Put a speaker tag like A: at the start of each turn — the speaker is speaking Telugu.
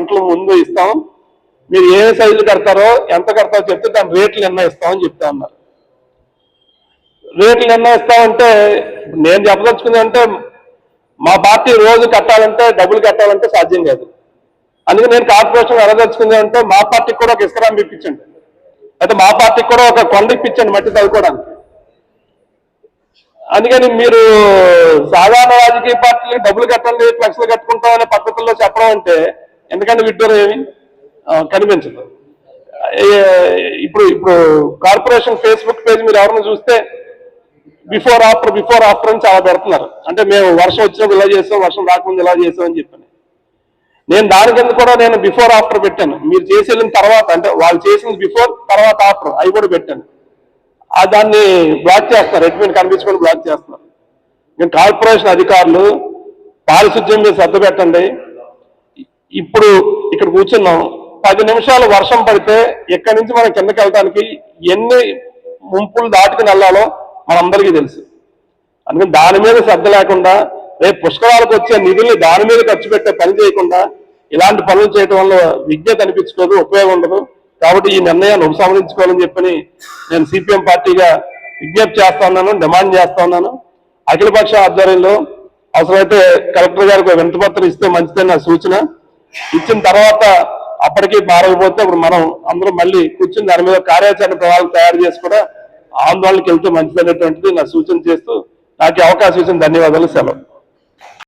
A: గంటల ముందు ఇస్తాం. మీరు ఏ సైజులు కడతారో ఎంత కడతారో చెప్తే దాని రేట్లు నిర్ణయిస్తామని చెప్తా ఉన్నారు. రేట్లు నిర్ణయిస్తామంటే నేను చెప్పదలుచుకుంది అంటే మా పార్టీ రోజు కట్టాలంటే డబ్బులు కట్టాలంటే సాధ్యం కాదు. అందుకే నేను కార్పొరేషన్ ఎరదలుచుకుంది అంటే మా పార్టీకి కూడా ఒక ఇస్కరాం ఇప్పించండి అయితే మా పార్టీకి కూడా ఒక కొండ ఇప్పించండి మట్టి తవ్వుకోవడానికి అందుకని మీరు సాధారణ రాజకీయ పార్టీలకు డబ్బులు కట్టండి ఫ్లెక్స్లు కట్టుకుంటాం అనే పద్ధతుల్లో చెప్పడం అంటే ఎందుకంటే విడ్డూరం ఏమి? కనిపించదు. ఇప్పుడు ఇప్పుడు కార్పొరేషన్ ఫేస్బుక్ పేజ్ మీరు ఎవరైనా చూస్తే బిఫోర్ ఆఫ్టర్ బిఫోర్ ఆఫ్టర్ అని చాలా పెడుతున్నారు. అంటే మేము వర్షం వచ్చినప్పుడు ఇలా చేసాం వర్షం రాకముందు ఇలా చేసాం అని చెప్పాను. నేను దాని కింద కూడా నేను బిఫోర్ ఆఫ్టర్ పెట్టాను. మీరు చేసి వెళ్ళిన తర్వాత అంటే వాళ్ళు చేసింది బిఫోర్ తర్వాత ఆఫ్టర్ అవి కూడా పెట్టాను. ఆ దాన్ని బ్లాక్ చేస్తున్నారు. రెడ్మీని కనిపించుకొని బ్లాక్ చేస్తున్నారు. నేను కార్పొరేషన్ అధికారులు పారిశుద్ధ్యం మీద శ్రద్ధ పెట్టండి. ఇప్పుడు ఇక్కడ కూర్చున్నాం. పది నిమిషాలు వర్షం పడితే ఇక్కడి నుంచి మనం కిందకి వెళ్ళడానికి ఎన్ని ముంపులు దాటుకుని వెళ్ళాలో మనందరికీ తెలుసు. అందుకని దాని మీద శ్రద్ధ లేకుండా రేపు పుష్కరాలకు వచ్చే నిధుల్ని దాని మీద ఖర్చు పెట్టే పని చేయకుండా ఇలాంటి పనులు చేయడం వల్ల విజ్ఞత అనిపించుకోదు ఉపయోగం ఉండదు. కాబట్టి ఈ నిర్ణయాన్ని ఉపసంహరించుకోవాలని చెప్పని నేను సిపిఎం పార్టీగా విజ్ఞప్తి చేస్తా ఉన్నాను డిమాండ్ చేస్తా ఉన్నాను. అఖిలపక్ష ఆధ్వర్యంలో అవసరమైతే కలెక్టర్ గారికి వింతపత్రం ఇస్తే మంచిదని నా సూచన. ఇచ్చిన తర్వాత అప్పటికి మారకపోతే ఇప్పుడు మనం అందరూ మళ్ళీ కూర్చుని దాని మీద కార్యాచరణ ప్రణాళిక తయారు చేసి కూడా ఆందోళనకి వెళ్తే మంచిదనేటువంటిది నా సూచన చేస్తూ నాకు అవకాశం ఇచ్చిన ధన్యవాదాలు సెలవు.